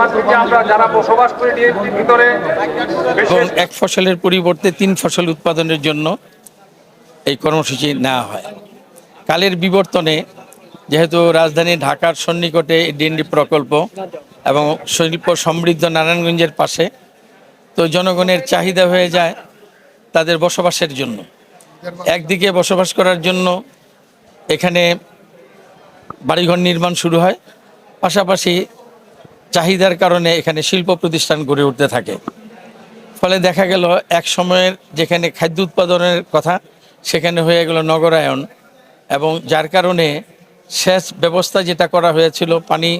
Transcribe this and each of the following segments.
ওখান থেকে আমরা যারা বসবাস করি ডিএনটির ভিতরে এবং এক ফসলের পরিবর্তে তিন ফসল উৎপাদনের জন্য এই কর্মসূচি নেওয়া হয়। কালের বিবর্তনে যেহেতু রাজধানী ঢাকার সন্নিকটে ডিএনডি প্রকল্প এবং শিল্প সমৃদ্ধ নারায়ণগঞ্জের পাশে তো জনগণের চাহিদা হয়ে যায় তাদের বসবাসের জন্য। একদিকে বসবাস করার জন্য এখানে বাড়িঘর নির্মাণ শুরু হয় পাশাপাশি চাহিদার কারণে এখানে শিল্প প্রতিষ্ঠান গড়ে উঠতে থাকে। ফলে দেখা গেল, এক সময়ের যেখানে খাদ্য উৎপাদনের কথা, সেখানে হয়ে গেল নগরায়ন এবং যার কারণে সেচ ব্যবস্থা যেটা করা হয়েছিল, পানি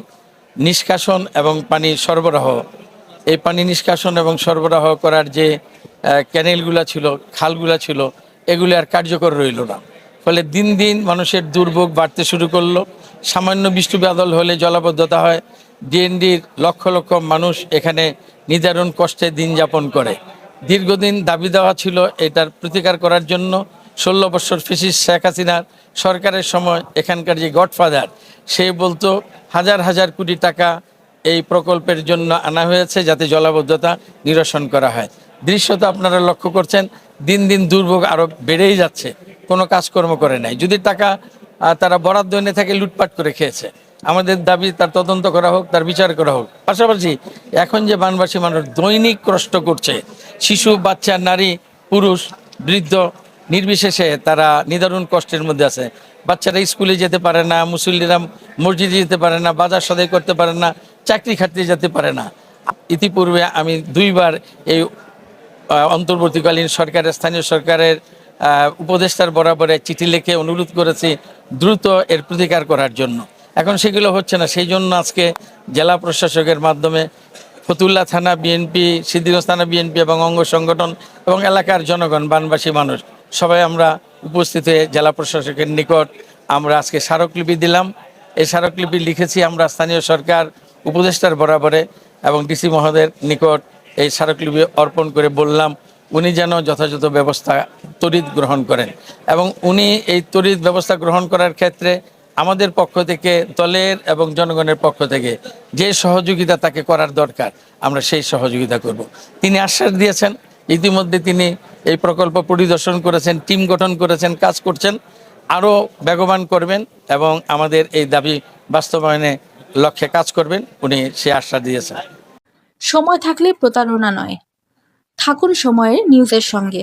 নিষ্কাশন এবং পানি সরবরাহ। এই পানি নিষ্কাশন এবং সরবরাহ করার যে ক্যানেলগুলো ছিল, খালগুলো ছিল, এগুলি আর কার্যকর রইল না। ফলে দিন দিন মানুষের দুর্ভোগ বাড়তে শুরু করল। সামান্য বৃষ্টি বাদল হলে জলাবদ্ধতা হয়। ডিএনডির লক্ষ লক্ষ মানুষ এখানে নিদারুণ কষ্টে দিন যাপন করে। দীর্ঘদিন দাবি দেওয়া ছিল এটার প্রতিকার করার জন্য। ষোলো বছর ফিসিস শেখ হাসিনার সরকারের সময় এখানকার যে গডফাদার, সে বলতো, হাজার হাজার কোটি টাকা এই প্রকল্পের জন্য আনা হয়েছে যাতে জলাবদ্ধতা নিরসন করা হয়। দৃশ্যত আপনারা লক্ষ্য করছেন, দিন দিন দুর্ভোগ আরও বেড়েই যাচ্ছে। কোনো কাজকর্ম করে নাই। যদি টাকা তারা বরাদ্দ এনে থাকে লুটপাট করে খেয়েছে। আমাদের দাবি তার তদন্ত করা হোক, তার বিচার করা হোক। পাশাপাশি এখন যে বানবাসী মানুষ দৈনিক কষ্ট করছে, শিশু, বাচ্চা, নারী, পুরুষ, বৃদ্ধ, নির্বিশেষে তারা নিদারুণ কষ্টের মধ্যে আছে। বাচ্চারা স্কুলে যেতে পারে না, মুসল্লিরা মসজিদে যেতে পারে না, বাজার সদাই করতে পারে না, চাকরি খাটতে যেতে পারে না। ইতিপূর্বে আমি দুইবার এই অন্তর্বর্তীকালীন সরকারের, স্থানীয় সরকারের উপদেষ্টার বরাবরে চিঠি লিখে অনুরোধ করেছি দ্রুত এর প্রতিকার করার জন্য। এখন সেগুলো হচ্ছে না, সেই জন্য আজকে জেলা প্রশাসকের মাধ্যমে ফতুল্লা থানা বিএনপি সিদ্দিগঞ্জ থানা বিএনপি এবং অঙ্গ সংগঠন এবং এলাকার জনগণ, বানবাসী মানুষ, সবাই আমরা উপস্থিত হয়ে জেলা প্রশাসকের নিকট আমরা আজকে স্মারকলিপি দিলাম। এই স্মারকলিপি লিখেছি আমরা স্থানীয় সরকার, উপদেষ্টার বরাবরে এবং ডিসি মহোদয়ের নিকট এই স্মারকলিপি অর্পণ করে বললাম। উনি যেন যথাযথ ব্যবস্থা, তড়িৎ গ্রহণ করেন। এবং উনি এই তড়িৎ ব্যবস্থা গ্রহণ করার ক্ষেত্রে আমাদের পক্ষ থেকে, দলের এবং জনগণের পক্ষ থেকে যে সহযোগিতা তাকে করার দরকার, আমরা সেই সহযোগিতা করব। তিনি আশ্বাস দিয়েছেন, ইতিমধ্যে তিনি এই প্রকল্প পরিদর্শন করেছেন, টিম গঠন করেছেন, কাজ করছেন, আরও বেগবান করবেন এবং আমাদের এই দাবি বাস্তবায়নে লক্ষ্যে কাজ করবেন, উনি সে আশ্বাস দিয়েছেন। সময় থাকলে প্রতারণা নয়। থাকুন সময়ের নিউজের সঙ্গে।